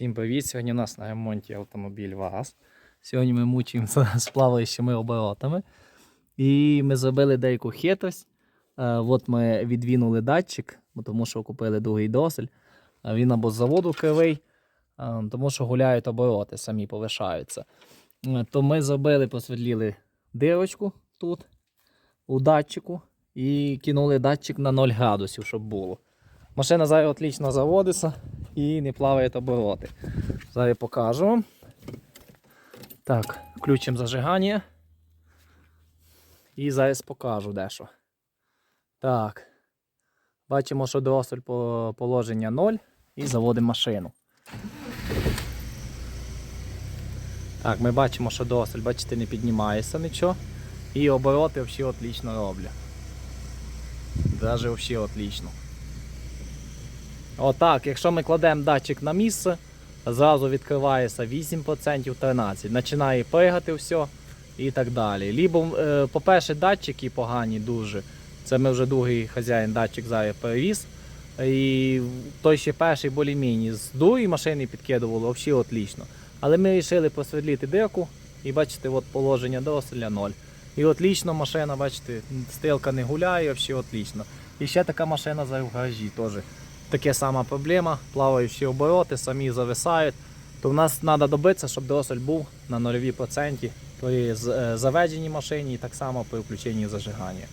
Всім привіт! Сьогодні у нас на ремонті автомобіль ВАЗ. Сьогодні ми мучаємося з плаваючими оборотами. І ми зробили деяку хитрость. Е, От ми відвінули датчик, тому що купили другий досель. Е, Він або з заводу кривий, е, тому що гуляють обороти, самі повишаються. Е, То ми зробили, просвітліли дирочку тут у датчику і кинули датчик на 0 градусів, щоб було. Машина зараз отлично заводиться і не плаває обороти. Зараз покажу вам. Так, включимо зажигання. І зараз покажу дещо. Так. Бачимо, що дросель по положення 0 і заводимо машину. Так, ми бачимо, що дросель, бачите, не піднімається нічого. І обороти взагалі отлично роблять. Даже взагалі отлично. Отак, якщо ми кладемо датчик на місце, зразу відкривається 8%, 13%. Починає пригати все і так далі. Лібо, е, по-перше, датчики погані дуже. Це ми вже другий хазяїн датчик зараз перевіз. І той ще перший болі-міні з другої машини підкидувало, взагалі отлично. Але ми вирішили просвітлити дирку і бачите, от положення дроселя 0. І отлично машина, бачите, стрілка не гуляє, взагалі отлично. І ще така машина зараз в гаражі теж. Таке сама проблема, плаваючі обороти, самі зависають. То в нас треба добитися, щоб дросель був на нульові проценті при е, заведеній машині і так само при включенні зажигання.